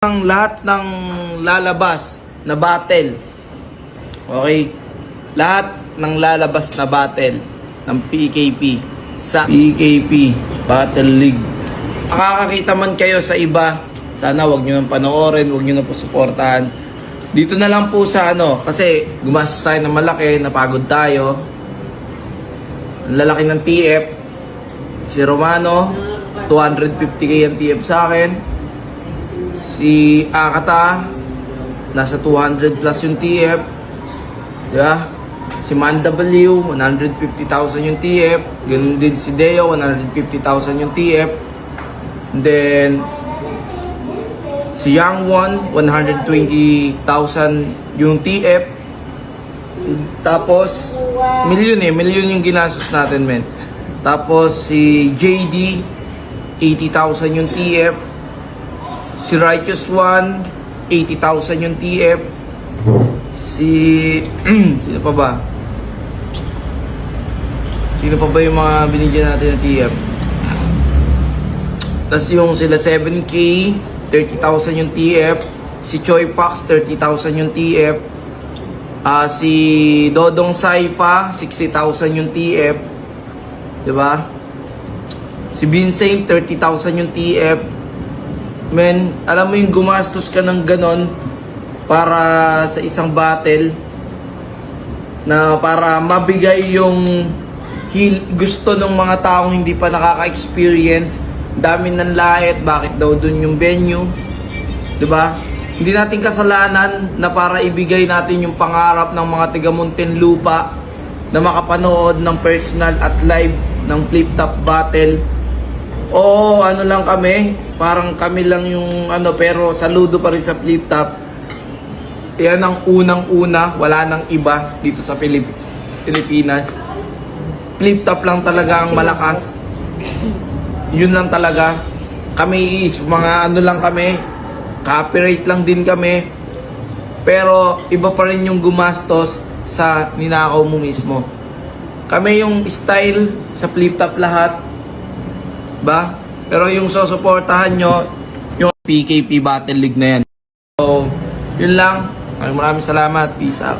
ang lahat ng lalabas na battle. Okay? Lahat ng lalabas na battle ng PKP sa PKP Battle League. Makakakita man kayo sa iba, sana wag nyo nang panoorin, wag nyo na po suportahan. Dito na lang po sa ano, kasi gumastos tayo ng malaki, napagod tayo. Ang lalaki ng TF, si Romano, 250k ang TF sa akin. Si Akata, nasa 200 plus yung TF. Di ba? Si Man W, 150,000 yung TF. Ganun din si Deo, 150,000 yung TF. And then, si Young One, 120,000 yung TF. Tapos, million eh, million yung ginastos natin, men. Tapos, si JD, 80,000 yung TF. Si Righteous One, 80,000 yung TF. Si... sino pa ba? Sino pa ba yung mga binigyan natin ng TF? Tapos yung sila 7K, 30,000 yung TF. Si Choi Pax, 30,000 yung TF. Ah, si Dodong Saipa, 60,000 yung TF. 'Di ba? Si Vincent, 30,000 yung TF. Men, alam mo yung gumastos ka ng ganon para sa isang battle na para mabigay yung hil- gusto ng mga taong hindi pa nakaka-experience. Dami ng lahit, bakit daw dun yung venue? 'di ba? Hindi natin kasalanan na para ibigay natin yung pangarap ng mga tiga Muntinlupa na makapanood ng personal at live ng flip top battle Oo, ano lang kami, parang kami lang yung ano, pero saludo pa rin sa flip top. Yan ang unang-una, wala nang iba dito sa Pilip Pilipinas. Flip top lang talaga ang malakas. Yun lang talaga. Kami is mga ano lang kami, copyright lang din kami. Pero iba pa rin yung gumastos sa ninakaw mo mismo. Kami yung style sa flip top lahat ba? Pero yung susuportahan nyo, yung PKP Battle League na yan. So, yun lang. Maraming salamat. Peace out.